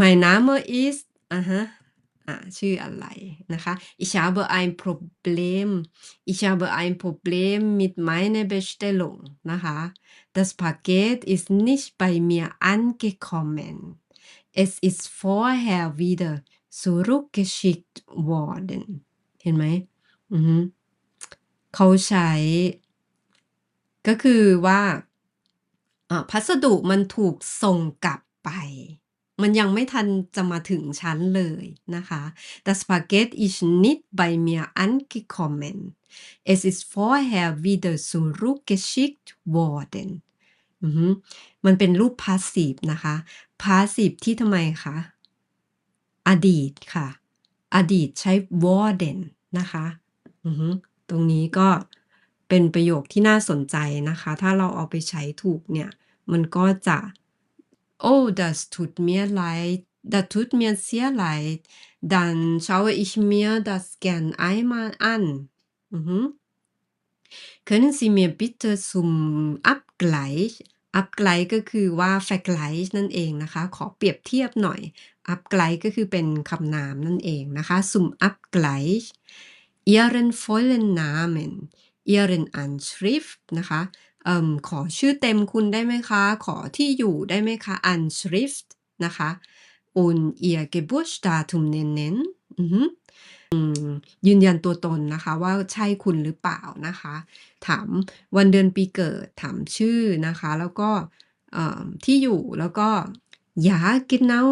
Mein Name ist อะฮะอ่าชื่ออะไรนะคะ Ich habe ein Problem Ich habe ein Problem mit meiner Bestellung นะคะ Das Paket ist nicht bei mir angekommen Es ist vorher wieder zurückgeschickt worden เห็นไหม?อือเขาใช้ ก็คือว่าอ่าพัสดุมันถูกส่งกลับไป มันยังไม่ทันจะมาถึงฉันเลยนะคะ Das Paket ist nicht bei mir angekommen Es ist vorher wieder zurückgeschickt worden มันเป็นรูป Passive นะคะ Passive ที่ทำไมคะ?อดีตค่ะ อดีตใช้ worden นะคะตรงนี้ก็เป็นประโยคที่น่าสนใจนะคะ ถ้าเราเอาไปใช้ถูกเนี่ย มันก็จะ Oh das tut mir leid Das tut mir sehr leid Dann schaue ich mir das gern einmal an อือฮึ Können Sie mir bitte zum Abgleich Abgleich ก็คือว่า Vergleich นั่นเองนะคะ ขอเปรียบเทียบหน่อย Abgleich ก็คือเป็นคำนามนั่นเองนะคะ Zum Abgleich Ihren vollen Namen Ihren Anschrift นะคะ เอ่อขอชื่อเต็มคุณได้ไหมคะ ขอที่อยู่ได้ไหมคะ Anschrift นะคะ Und Ihr Geburtsdatum nennen ยืนยันตัวตนนะคะ ว่าใช่คุณหรือเปล่านะคะ ถามวันเดือนปีเกิด ถามชื่อนะคะ แล้วก็ที่อยู่แล้วก็ Ja genau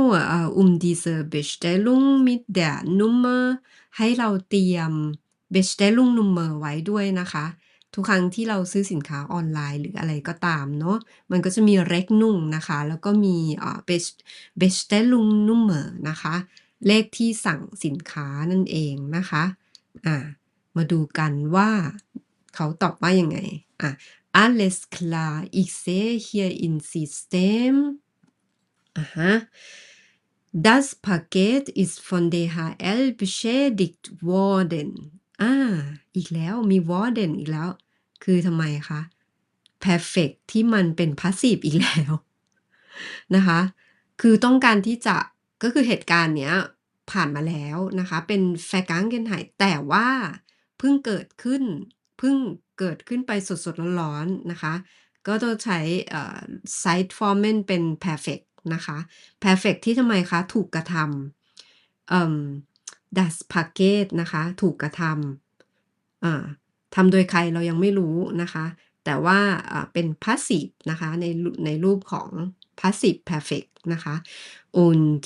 um diese Bestellung mit der Nummer ให้เราเตรียม Bestellung Nummer ไว้ด้วยนะคะ ทุกครั้งที่เราซื้อสินค้าออนไลน์หรืออะไรก็ตามเนาะมันก็จะมี Rechnung นะคะ แล้วก็มีอ่า Bes Bestellung Nummer นะคะ เลขที่สั่งสินค้านั่นเองนะคะอ่ามาดูกันว่าเขาตอบว่ายังไงอ่า Alles klar ich sehe hier im System อะฮะ Das Paket ist von DHL beschädigt worden อาอีกแล้วมี worden อีกแล้ว คือทำไมคะ Perfect ที่มันเป็น Passive อีกแล้วนะคะ คือต้องการที่จะก็คือเหตุการณ์เนี้ยผ่านมาแล้วนะคะ เป็น Vergangenheit แต่ว่าเพิ่งเกิดขึ้นเพิ่งเกิดขึ้นไปสดๆร้อนๆนะคะ ก็ต้องใช้เอ่อ Zeitformen เป็น Perfect นะคะ Perfect ที่ทำไมคะ ถูกกระทำ Das Paket นะคะ ถูกกระทำอ่า ทำโดยใครเรายังไม่รู้นะคะ แต่ว่าเป็น Passive นะคะในในรูปของ Passive Perfect นะคะ Und